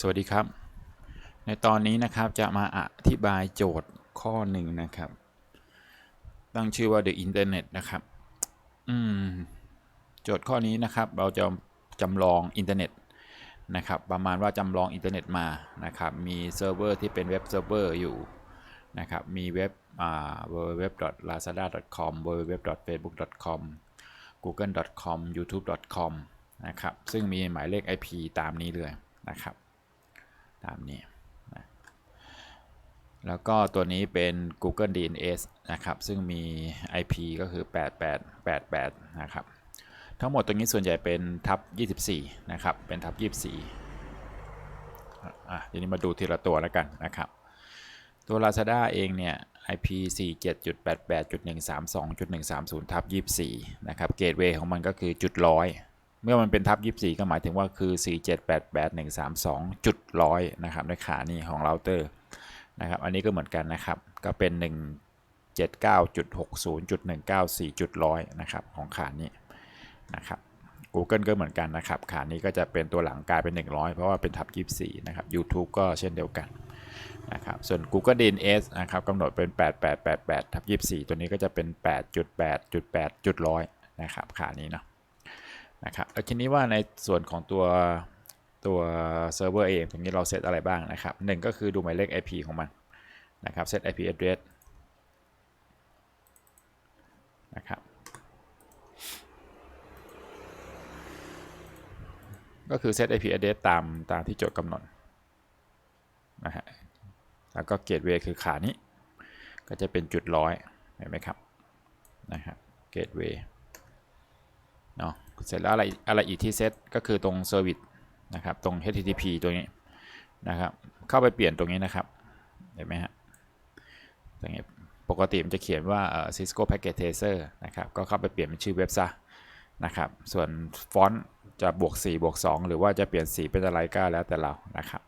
สวัสดีครับ ในตอนนี้นะครับจะมาอธิบายโจทย์ข้อหนึ่งนะครับ ตั้งชื่อว่า the internet นะครับ อืม โจทย์ข้อนี้นะครับ เราจะจำลองอินเทอร์เน็ตนะครับ ประมาณว่าจำลองอินเทอร์เน็ตมานะครับ มีเซิร์ฟเวอร์ที่เป็นเว็บเซิร์ฟเวอร์อยู่นะครับ มีเว็บอ่า www.lazada.com www.facebook.com google.com youtube.com นะครับ ซึ่งมีหมายเลข IP ตามนี้เลยนะครับ ตามนี้นะแล้วก็ตัวนี้เป็น Google DNS นะครับ ซึ่งมี IP ก็คือ 8888 นะครับ ทั้งหมดตรงนี้ส่วนใหญ่เป็นทับ 24 นะครับ เป็นทับ 24อะทีนี้มาดูทีละตัวแล้วกันนะครับ ตัว Lazada เองเนี่ย IP 47.88.132.130ทับ24 นะครับ เกตเวย์ของมันก็คือจุดร้อย เมื่อมันเป็นทับ 24 ก็หมายถึงว่าคือ 4788132 จุดร้อยนะครับในขานี่ของเราเตอร์นะครับ อันนี้ก็เหมือนกันนะครับ ก็เป็น 179.60.194จุดร้อยนะครับของขานี้นะครับ Google ก็เหมือนกันนะครับ ขานี้ก็จะเป็นตัวหลังกลายเป็น 100 เพราะว่าเป็นทับ 24 นะครับ YouTube ก็เช่นเดียวกันนะครับส่วน Google DNS นะครับกำหนดเป็น 8888ทับ24 ตัวนี้ก็จะเป็น 8.8.8จุดร้อยนะครับขานี้เนาะ นะครับทีนี้ว่าในส่วนของตัวตัวเซิร์ฟเวอร์เองตรงนี้เราเซตอะไรบ้างนะครับหนึ่งก็คือดูหมายเลข IP ของมันนะครับเซต IP address นะครับก็คือเซต IP address ตามตามที่โจทย์กำหนดนะฮะแล้วก็เกตเวย์คือขานี้ ก็จะเป็นจุดร้อยเห็นไหมครับนะฮะเกตเวย์เนาะ เสร็จแล้วอะไรอะไรอีกที่เซตก็คือตรงเซอร์วิสนะครับตรง HTTP ตัวนี้นะครับ เข้าไปเปลี่ยนตรงนี้นะครับเห็นไหมฮะตรงนี้ปกติมันจะเขียนว่า Cisco Packet Tracer นะครับก็เข้าไปเปลี่ยนเป็นชื่อเว็บซะนะครับ ส่วนฟอนต์จะบวก4บวก2หรือว่าจะเปลี่ยนสีเป็นอะไรก็แล้วแต่เรานะครับ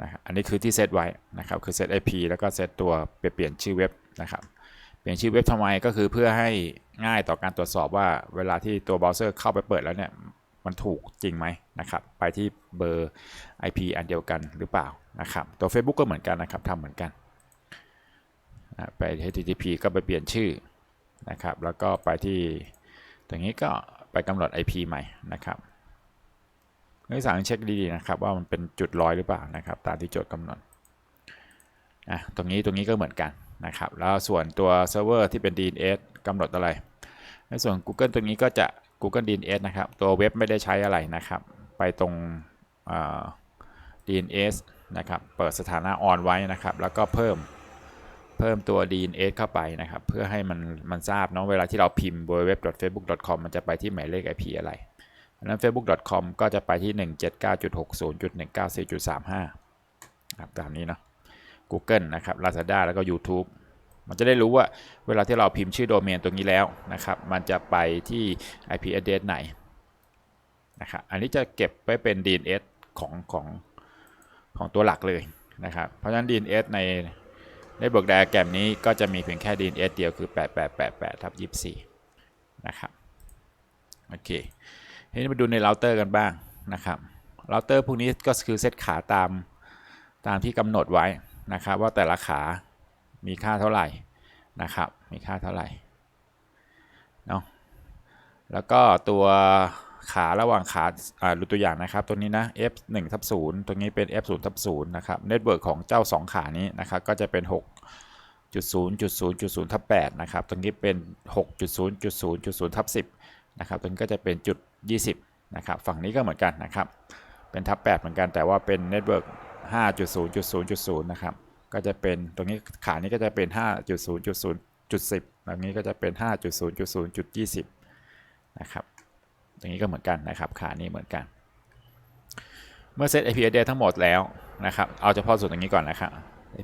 นะครับอันนี้คือที่เซตไว้นะครับคือเซต IP แล้วก็เซตตัวไปเปลี่ยนชื่อเว็บนะครับ เปลี่ยนชื่อเว็บทำไมก็คือเพื่อให้ ง่ายต่อการตรวจสอบว่าเวลาที่ตัวเบราว์เซอร์เข้าไปเปิดแล้วเนี่ยมันถูกจริงไหมนะครับ ไปที่เบอร์ IP อันเดียวกันหรือเปล่านะครับ ตัว Facebook ก็เหมือนกันนะครับทำเหมือนกันไป HTTP ก็ไปเปลี่ยนชื่อนะครับ แล้วก็ไปที่ตรงนี้ก็ไปกำหนด IP ใหม่นะครับนักศึกษาเช็คดีๆนะครับ ว่ามันเป็นจุดลอยหรือเปล่านะครับ ตามที่โจทย์กำหนดอะตรงนี้ตรงนี้ก็เหมือนกันนะครับ แล้วส่วนตัวเซิร์ฟเวอร์ที่เป็น DNS กำหนดอะไร ในส่วน Google ตรงนี้ก็จะ Google DNS นะครับ ตัวเว็บไม่ได้ใช้อะไรนะครับ ไปตรง DNS นะครับ เปิดสถานะออนไว้นะครับ แล้วก็เพิ่มเพิ่มตัว DNS เข้าไปนะครับ เพื่อให้มันมันทราบเนาะเวลาที่เราพิมพ์ www.facebook.com มันจะไปที่หมายเลข IP อะไรนั้น facebook.com ก็จะไปที่ 179.60.194.35ครับตามนี้เนาะ Google นะครับ Lazada แล้วก็ YouTube มันจะได้รู้ว่าเวลาที่เราพิมพ์ชื่อโดเมนตรงนี้แล้วนะครับ มันจะไปที่ IP address ไหนนะครับ อันนี้จะเก็บไว้เป็น DNS ของของของตัวหลักเลยนะครับ เพราะฉะนั้น DNS ในในบวกไดอะแกรมนี้ก็จะมีเพียงแค่ DNS เดียวคือ 8888ทับ24 นะครับ โอเค ทีนี้มาดูในเราเตอร์กันบ้างนะครับเราเตอร์พวกนี้ก็คือเซตขาตามตามที่กำหนดไว้นะครับ ว่าแต่ละขา มีค่าเท่าไหร่นะครับ มีค่าเท่าไหร่เนาะแล้วก็ตัวขาระหว่างขาอ่าดูตัวอย่างนะครับ ตัวนี้นะ f 1ทับ0ตรงนี้เป็น f 0ทับ0นะครับเน็ตเวิร์กของเจ้า 2 ขานี้นะครับก็จะเป็น6.0.0.0ทับ8นะครับตรงนี้เป็น 6.0.0.0ทับ10นะครับตรงนี้ก็จะเป็นจุด 20นะครับฝั่งนี้ก็เหมือนกันนะครับเป็นทับ8เหมือนกันแต่ว่าเป็นเน็ตเวิร์ก5.0.0.0นะครับ ก็จะเป็นตรงนี้ขานี้ก็จะเป็น 5.0.0.10ตรงนี้ก็จะเป็น 5.0.0.20 นะครับ ตรงนี้ก็เหมือนกันนะครับขานี้เหมือนกัน เมื่อเซต IP address ทั้งหมดแล้วนะครับ เอาเฉพาะส่วนตรงนี้ก่อนนะครับ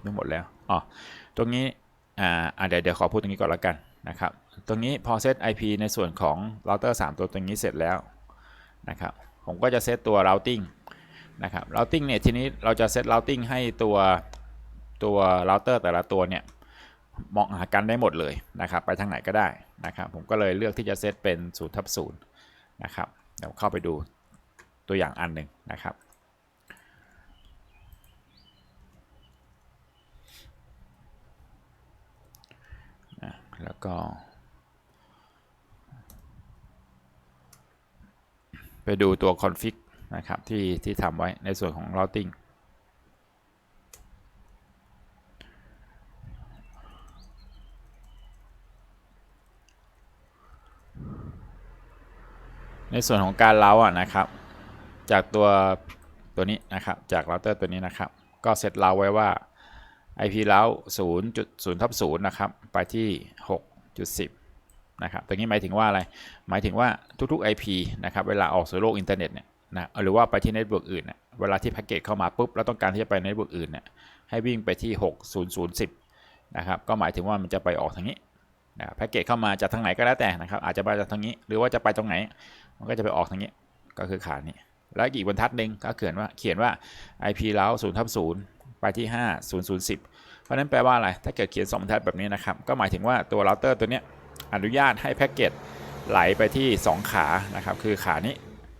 ไม่หมดแล้วอ๋อตรงนี้อ่าเดี๋ยวเดี๋ยวขอพูดตรงนี้ก่อนแล้วกันนะครับ ตรงนี้พอเซต IP ในส่วนของเราเตอร์3ตัวตรงนี้เสร็จแล้วนะครับ ผมก็จะเซตตัว routing นะครับ routing เนี่ยทีนี้เราจะเซต routing ให้ตัว ตัวเราเตอร์แต่ละตัวเนี่ยมองหากันได้หมดเลยนะครับ ไปทางไหนก็ได้นะครับ ผมก็เลยเลือกที่จะเซตเป็น0ูนย์ทับศูนย์นะครับเดี๋ยวเข้าไปดูตัวอย่างอันหนึ่งนะครับ แล้วก็ ไปดูตัวคอนฟิกนะครับที่ที่ทำไว้ในส่วนของ routing ในส่วนของการเล้าอะนะครับ จากตัวตัวนี้นะครับ จากเราเตอร์ตัวนี้นะครับ ก็เซตเล้าไว้ว่า IP เล้า0.0ทับ0นะครับ ไปที่ 6.10 นะครับ ตรงนี้หมายถึงว่าอะไร หมายถึงว่าทุกๆ IP นะครับ เวลาออกสู่โลกอินเทอร์เน็ตเนี่ยนะหรือว่าไปที่เน็ตเวิร์กอื่นเนี่ยเวลาที่แพ็กเกจเข้ามาปุ๊บ แล้วต้องการที่จะไปเน็ตเวิร์กอื่นเนี่ยให้วิ่งไปที่ 6.0.10 นะครับ ก็หมายถึงว่ามันจะไปออกทางนี้ แพ็กเกจเข้ามาจากทางไหนก็แล้วแต่นะครับ อาจจะมาจากทางนี้ หรือว่าจะไปตรงไหน มันก็จะไปออกทางนี้ ก็คือขานี้ แล้วอีกบรรทัดหนึ่งก็เขียนว่าเขียนว่า IP แล้ว0ทับ0ไปที่5 0 0 10เพราะนั้นแปลว่าอะไร ถ้าเกิดเขียน2บรรทัดแบบนี้นะครับ ก็หมายถึงว่าตัวเราเตอร์ตัวเนี้ยอนุญาตให้แพ็กเกจไหลไปที่ 2 ขานะครับ คือขานี้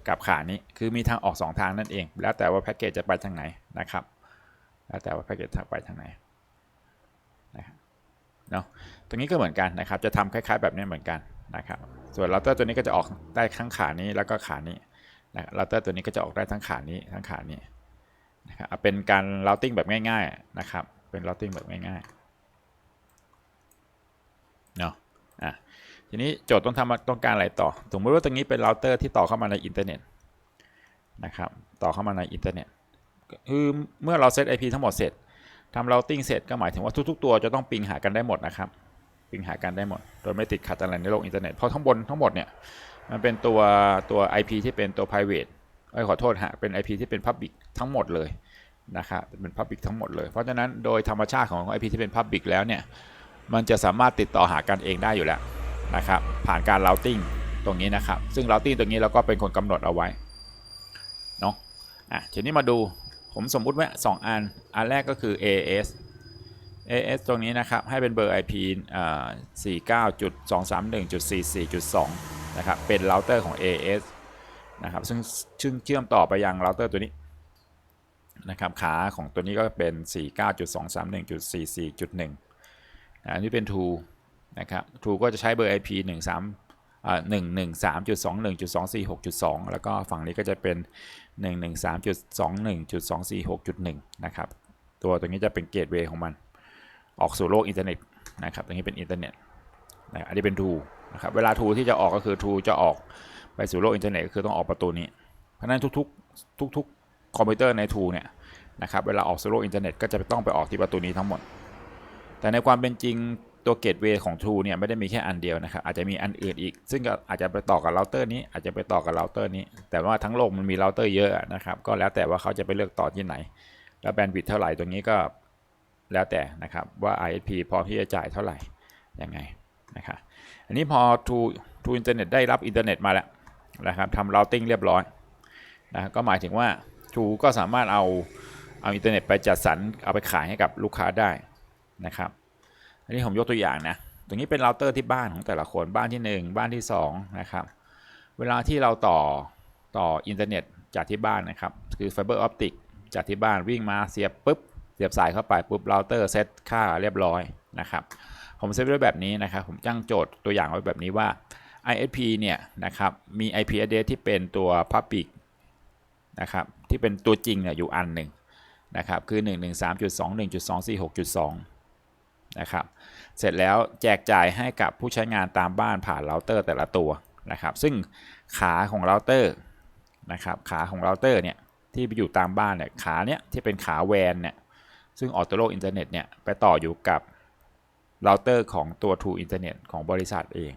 กับขานี้ คือมีทางออก 2 ทางนั่นเอง แล้วแต่ว่าแพ็กเกจจะไปทางไหนนะครับ แล้วแต่ว่าแพ็กเกจไปทางไหนนะครับเนาะ รงนี้ก็เหมือนกันนะครับ จะทำคล้าย ๆ แบบนี้เหมือนกันนะครับ ส่วนเราเตอร์ตัวนี้ก็จะออกได้ทั้งขานี้แล้วก็ขานี้นะเราเตอร์ตัวนี้ก็จะออกได้ทั้งขานี้ทั้งขานี้นะครับเป็นการ routing แบบง่าย ๆนะครับ เป็น routing แบบง่ายๆเนาะอะทีนี้โจทย์ต้องทำต้องการอะไรต่อสมมติว่าตรงนี้เป็นเราเตอร์ที่ต่อเข้ามาในอินเทอร์เน็ตนะครับ ต่อเข้ามาในอินเทอร์เน็ตคือเมื่อเราเซต IP ทั้งหมดเสร็จทำ routing เสร็จก็หมายถึงว่าทุก ๆ ตัวจะต้องปิงหากันได้หมดนะครับ งหากันได้หมด โดยไม่ติดขัดอะไรในโลกอินเทอร์เน็ตเพราะทั้งบนทั้งหมดเนี่ยมันเป็นตัวตัว IP ที่เป็นตัว private เอ้ขอโทษฮะเป็น IP ที่เป็น public ทั้งหมดเลยนะครับเป็น public ทั้งหมดเลย เพราะฉะนั้นโดยธรรมชาติของ IP ที่เป็น public แล้วเนี่ยมันจะสามารถติดต่อหากันเองได้อยู่แล้วนะครับผ่านการ routing ตรงนี้นะครับ ซึ่ง routing ตรงนี้เราก็เป็นคนกำหนดเอาไว้เนาะอะทีนี้มาดูผมสมมุติว่า 2 อัน อันแรกก็คือ AS AS ตรงนี้นะครับ ให้เป็นเบอร์ IP อ่า49.231.44.2 นะครับ เป็นเราเตอร์ของ AS นะครับซึ่งซึ่งเชื่อมต่อไปยังเราเตอร์ตัวนี้นะครับ ขาของตัวนี้ก็เป็น 49.231.44.1อันนี้เป็น True นะครับ True ก็จะใช้เบอร์ IP 13อ่า113.21.246.2แล้วก็ฝั่งนี้ก็จะเป็น113.21.246.1นะครับ ตัวตรงนี้จะเป็นเกตเวย์ของมัน ออกสู่โลกอินเทอร์เน็ตนะครับตรงนี้เป็นอินเทอร์เน็ตนะอันนี้เป็นทูนะครับเวลาทูที่จะออกก็คือทูจะออกไปสู่โลกอินเทอร์เน็ตก็คือต้องออกประตูนี้ เพราะนั้นทุกๆทุกๆคอมพิวเตอร์ในทูเนี่ยนะครับเวลาออกสู่โลกอินเทอร์เน็ตก็จะต้องไปออกที่ประตูนี้ทั้งหมด แต่ในความเป็นจริงตัวเกตเวย์ของ True เนี่ยไม่ได้มีแค่อันเดียวนะครับอาจจะมีอันอื่นอีก ซึ่งก็อาจจะไปต่อกับเราเตอร์นี้อาจจะไปต่อกับเราเตอร์นี้ แต่ว่าทั้งโลกมันมีเราเตอร์เยอะนะครับก็แล้วแต่ว่าเขาจะไปเลือกต่อที่ไหน แล้วแบนด์วิดเท่าไหร่ตรงนี้ก็ แล้วแต่นะครับว่า ISP พร้อมที่จะจ่ายเท่าไหร่ยังไงนะครับอันนี้พอ True True Internet ได้รับอินเทอร์เน็ตมาแล้วนะครับทำ routing เรียบร้อยนะก็หมายถึงว่า True ก็สามารถเอาเอาอินเทอร์เน็ตไปจัดสรรเอาไปขายให้กับลูกค้าได้นะครับ อันนี้ผมยกตัวอย่างนะตรงนี้เป็นเราเตอร์ที่บ้านของแต่ละคนบ้านที่ 1 บ้านที่2นะครับเวลาที่เราต่อต่ออินเทอร์เน็ตจากที่บ้านนะครับ คือไฟเบอร์ออปติกจากที่บ้านวิ่งมาเสียบปุ๊บ เสียบสายเข้าไปปุ๊บเราเตอร์เซตค่าเรียบร้อยนะครับ ผมเซตไว้แบบนี้นะครับ ผมจ้างโจทย์ตัวอย่างไว้แบบนี้ว่า ISP เนี่ยนะครับมี IP address ที่เป็นตัว public นะครับที่เป็นตัวจริงเนี่ยอยู่อันหนึ่งนะครับคือ 113.21.246.2นะครับเสร็จแล้วแจกจ่ายให้กับผู้ใช้งานตามบ้านผ่านเราเตอร์แต่ละตัวนะครับซึ่งขาของเราเตอร์นะครับขาของเราเตอร์เนี่ยที่ไปอยู่ตามบ้านเนี่ยขาเนี้ยที่เป็นขาแวนเนี่ย ซึ่งออโตโลอินเทอร์เน็ตเนี่ยไปต่ออยู่กับเราเตอร์ของตัว True Internet ของบริษัทเอง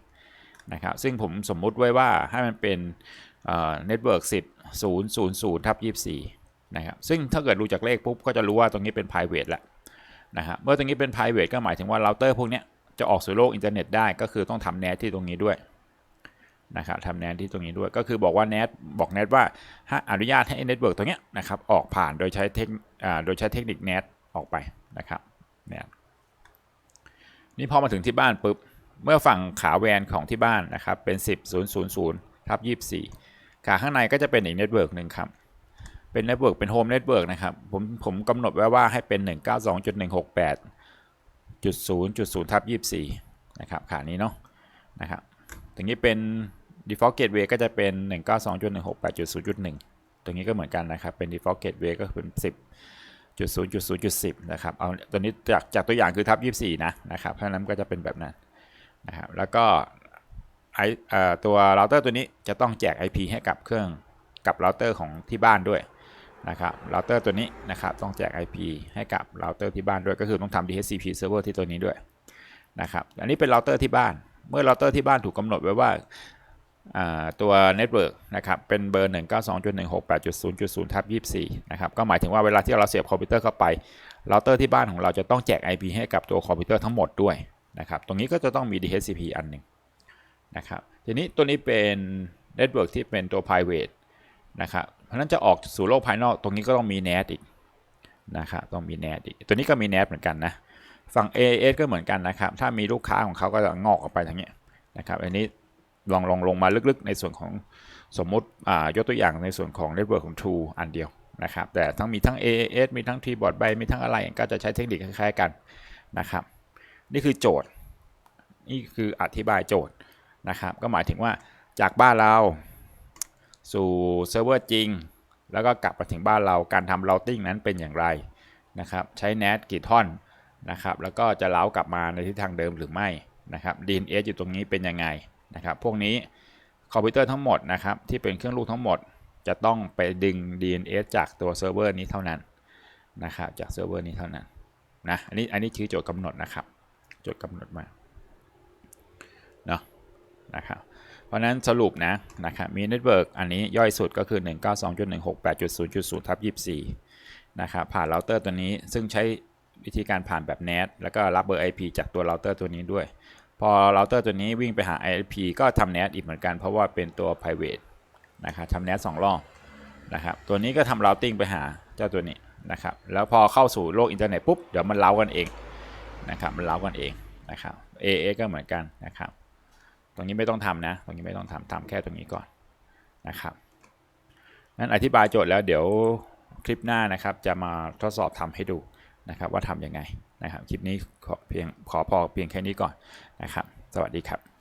นะครับซึ่งผมสมมุติไว้ว่าให้มันเป็นเน็ตเวิร์ก10 0 0 0ทับ24นะครับซึ่งถ้าเกิดรู้จากเลขปุ๊บก็จะรู้ว่าตรงนี้เป็น private แล้วนะครับเมื่อตรงนี้เป็น private ก็หมายถึงว่าเราเตอร์พวกนี้จะออกสู่โลกอินเทอร์เน็ตได้ก็คือต้องทำ NAT ที่ตรงนี้ด้วยนะครับทำ NAT ที่ตรงนี้ด้วยก็คือบอกว่า NAT บอก NAT ว่าถ้อนุญาตให้ Network ตรงนี้นะครับออกผ่านโดยใช้เทคโดยใช้เทคนิค NAT ออกไปนะครับเนี่ยนี่พอมาถึงที่บ้านปุ๊บเมื่อฝั่งขาแวนของที่บ้านนะครับเป็น 10 0 0 0ทับ24 ขาข้างในก็จะเป็นอีกเน็ตเวิร์กหนึ่งครับเป็นเน็ตเวิร์กเป็นโฮมเน็ตเวิร์กนะครับผมผมกำหนดไว้ว่าให้เป็น 192.168.0.0ทับ24นะครับขานี้เนาะนะครับตรงนี้เป็น default gateway ก็จะเป็น 192.168.0.1 ตรงนี้ก็เหมือนกันนะครับเป็น default gateway ก็เป็น 10.0.0.10นย์จุดสิบนะครับ เอาตัวนี้จากจากตัวอย่างคือทับ24นะนะครับ เพราะนั้นก็จะเป็นแบบนั้นนะครับ แล้วก็ไอตัวเราเตอร์ตัวนี้จะต้องแจก IP ให้กับเครื่องกับเราเตอร์ของที่บ้านด้วยนะครับเราเตอร์ตัวนี้นะครับต้องแจก IP ให้กับเราเตอร์ที่บ้านด้วย ก็คือต้องทำ DHCP server ที่ตัวนี้ด้วยนะครับ อันนี้เป็นเราเตอร์ที่บ้าน เมื่อเราเตอร์ที่บ้านถูกกำหนดไว้ว่า ตัวเน็ตเวิร์กนะครับเป็นเบอร์ 192.168.0.0ทับ24 นะครับ ก็หมายถึงว่าเวลาที่เราเสียบคอมพิวเตอร์เข้าไปเราเตอร์ที่บ้านของเราจะต้องแจก IP ให้กับตัวคอมพิวเตอร์ทั้งหมดด้วยนะครับ ตรงนี้ก็จะต้องมี DHCP อันหนึ่งนะครับ ทีนี้ตัวนี้เป็นเน็ตเวิร์กที่เป็นตัว private นะครับ เพราะฉะนั้นจะออกสู่โลกภายนอก ตรงนี้ก็ต้องมี NAT อีกนะครับต้องมี NAT อีก ตัวนี้ก็มี NAT เหมือนกันนะ ฝั่ง AAS ก็เหมือนกันนะครับ ถ้ามีลูกค้าของเขาก็จะงอกออกไปทางนี้นะครับ อันนี้ ลองลองลงมาลึกๆ ในส่วนของสมมุติอ่ายกตัวอย่างในส่วนของ Network ของ True อันเดียวนะครับแต่ทั้งมีทั้ง AAS มีทั้ง T-Board by มีทั้งอะไรก็จะใช้เทคนิคคล้ายๆกันนะครับ นี่คือโจทย์นี่คืออธิบายโจทย์นะครับ ก็หมายถึงว่าจากบ้านเราสู่เซิร์ฟเวอร์จริง แล้วก็กลับมาถึงบ้านเราการทำ routing นั้นเป็นอย่างไรนะครับ ใช้ NAT กี่ท่อนนะครับ แล้วก็จะเล้ากลับมาในทิศทางเดิมหรือไม่นะครับ DNS อยู่ตรงนี้เป็นยังไง นะครับ พวกนี้คอมพิวเตอร์ทั้งหมดนะครับที่เป็นเครื่องลูกทั้งหมด จะต้องไปดึง DNS จากตัวเซิร์ฟเวอร์นี้เท่านั้นนะครับจากเซิร์ฟเวอร์นี้เท่านั้นนะอันนี้อันนี้คือโจทย์กำหนดนะครับโจทย์กำหนดมาเนาะนะครับเพราะฉะนั้นสรุปนะนะครับมีเน็ตเวิร์กอันนี้ย่อยสุดก็คือ 192.168.0.0ทับ24 นะครับผ่านเราเตอร์ตัวนี้ซึ่งใช้วิธีการผ่านแบบ NAT แล้วก็รับเบอร์ IP จากตัวเราเตอร์ตัวนี้ด้วย พอเราเตอร์ตัวนี้วิ่งไปหา IP ก็ทำ NAT อีกเหมือนกันเพราะว่าเป็นตัว private นะครับทำ NAT สองรอบนะครับตัวนี้ก็ทำ routing ไปหาเจ้าตัวนี้นะครับแล้วพอเข้าสู่โลกอินเทอร์เน็ตปุ๊บเดี๋ยวมันเล้ากันเองนะครับมันเล้ากันเองนะครับ AA ก็เหมือนกันนะครับ ตรงนี้ไม่ต้องทำนะ ตรงนี้ไม่ต้องทำทำแค่ตรงนี้ก่อนนะครับนั้นอธิบายโจทย์แล้วเดี๋ยวคลิปหน้านะครับ จะมาทดสอบทำให้ดู นะครับว่าทำยังไงนะครับคลิปนี้ขอเพียงขอพอเพียงแค่นี้ก่อนนะครับ สวัสดีครับ